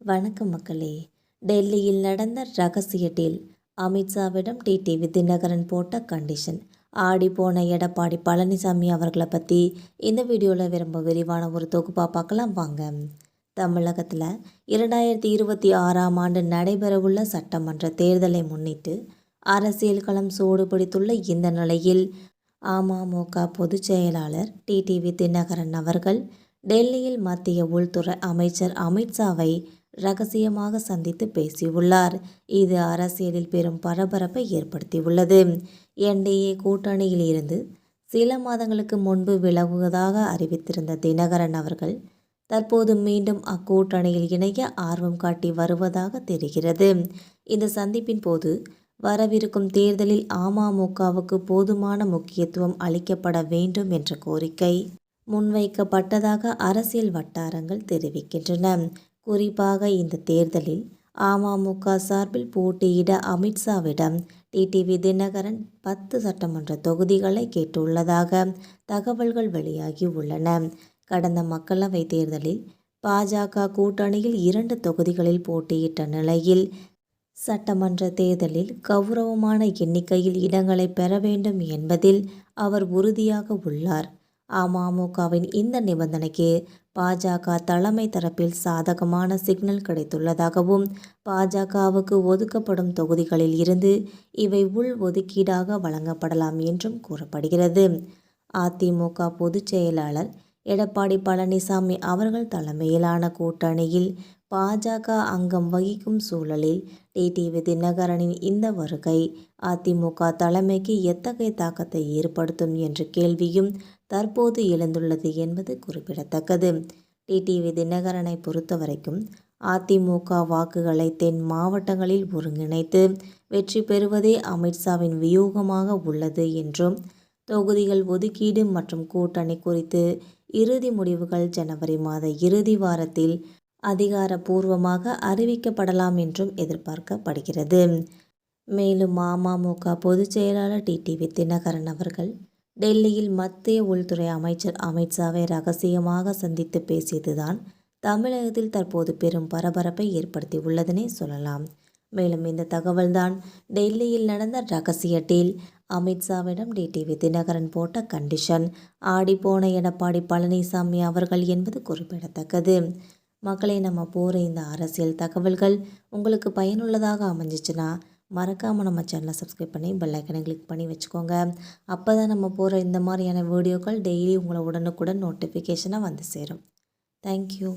வணக்கம் மக்களே. டெல்லியில் நடந்த ரகசிய டீல். அமித்ஷாவிடம் டிடிவி தினகரன் போட்ட கண்டிஷன் ஆடி போன எடப்பாடி பழனிசாமி அவர்களை பற்றி இந்த வீடியோவில் ரொம்ப விரிவான ஒரு தொகுப்பாக பார்க்கலாம் வாங்க. தமிழகத்தில் இரண்டாயிரத்தி இருபத்தி ஆறாம் ஆண்டு நடைபெறவுள்ள சட்டமன்ற தேர்தலை முன்னிட்டு அரசியல் களம் சூடு பிடித்துள்ள இந்த நிலையில் அமமுக பொதுச் செயலாளர் டிடிவி தினகரன் அவர்கள் டெல்லியில் மத்திய உள்துறை அமைச்சர் அமித்ஷாவை ரகசியமாக சந்தித்து பேசியுள்ளார். இது அரசியலில் பெரும் பரபரப்பை ஏற்படுத்தியுள்ளது. என்டிஏ கூட்டணியில் இருந்து சில மாதங்களுக்கு முன்பு விலகுவதாக அறிவித்திருந்த தினகரன் அவர்கள் தற்போது மீண்டும் அக்கூட்டணியில் இணைய ஆர்வம் காட்டி வருவதாக தெரிகிறது. இந்த சந்திப்பின் போது வரவிருக்கும் தேர்தலில் அமமுகவுக்கு போதுமான முக்கியத்துவம் அளிக்கப்பட வேண்டும் என்ற கோரிக்கை முன்வைக்கப்பட்டதாக அரசியல் வட்டாரங்கள் தெரிவிக்கின்றன. குறிப்பாக இந்த தேர்தலில் அமமுக சார்பில் போட்டியிட அமித்ஷாவிடம் டிடிவி தினகரன் பத்து சட்டமன்ற தொகுதிகளை கேட்டுள்ளதாக தகவல்கள் வெளியாகி உள்ளன. கடந்த மக்களவைத் தேர்தலில் பாஜக கூட்டணியில் இரண்டு தொகுதிகளில் போட்டியிட்ட நிலையில் சட்டமன்ற தேர்தலில் கௌரவமான எண்ணிக்கையில் இடங்களை பெற வேண்டும் என்பதில் அவர் உறுதியாக உள்ளார். அமமுகவின் இந்த நிபந்தனைக்கு பாஜக தலைமை தரப்பில் சாதகமான சிக்னல் கிடைத்துள்ளதாகவும் பாஜகவுக்கு ஒதுக்கப்படும் தொகுதிகளில் இருந்து இவை உள் ஒதுக்கீடாக வழங்கப்படலாம் என்றும் கூறப்படுகிறது. அதிமுக பொதுச் செயலாளர் எடப்பாடி பழனிசாமி அவர்கள் தலைமையிலான கூட்டணியில் பாஜக அங்கம் வகிக்கும் சூழலில் டிடிவி தினகரனின் இந்த வருகை அதிமுக தலைமைக்கு எத்தகைய தாக்கத்தை ஏற்படுத்தும் என்ற கேள்வியும் தற்போது எழுந்துள்ளது என்பது குறிப்பிடத்தக்கது. டிடிவி தினகரனை பொறுத்தவரைக்கும் அதிமுக வாக்குகளை தென் மாவட்டங்களில் ஒருங்கிணைத்து வெற்றி பெறுவதே அமித்ஷாவின் வியூகமாக உள்ளது என்றும் தொகுதிகள் ஒதுக்கீடு மற்றும் கூட்டணி குறித்து இறுதி முடிவுகள் ஜனவரி மாத இறுதி வாரத்தில் அதிகாரப்பூர்வமாக அறிவிக்கப்படலாம் என்றும் எதிர்பார்க்கப்படுகிறது. மேலும் அமமுக பொதுச் செயலாளர் டிடிவி தினகரன் அவர்கள் டெல்லியில் மத்திய உள்துறை அமைச்சர் அமித்ஷாவை ரகசியமாக சந்தித்து பேசியதுதான் தமிழகத்தில் தற்போது பெரும் பரபரப்பை ஏற்படுத்தியுள்ளதனே சொல்லலாம். மேலும் இந்த தகவல்தான் டெல்லியில் நடந்த ரகசிய டீல். அமித்ஷாவிடம் டிடிவி தினகரன் போட்ட கண்டிஷன். ஆடிப்போன எடப்பாடி பழனிசாமி அவர்கள் என்பது குறிப்பிடத்தக்கது. மக்களை நம்ம போகிற இந்த அரசியல் தகவல்கள் உங்களுக்கு பயனுள்ளதாக அமைஞ்சிச்சுன்னா மறக்காமல் நம்ம சேனலை சப்ஸ்கிரைப் பண்ணி பெல்லைக்கனை கிளிக் பண்ணி வச்சுக்கோங்க. அப்போ தான் நம்ம போகிற இந்த மாதிரியான வீடியோக்கள் டெய்லி உங்களை உடனுக்குடன் நோட்டிஃபிகேஷனாக வந்து சேரும். தேங்க்யூ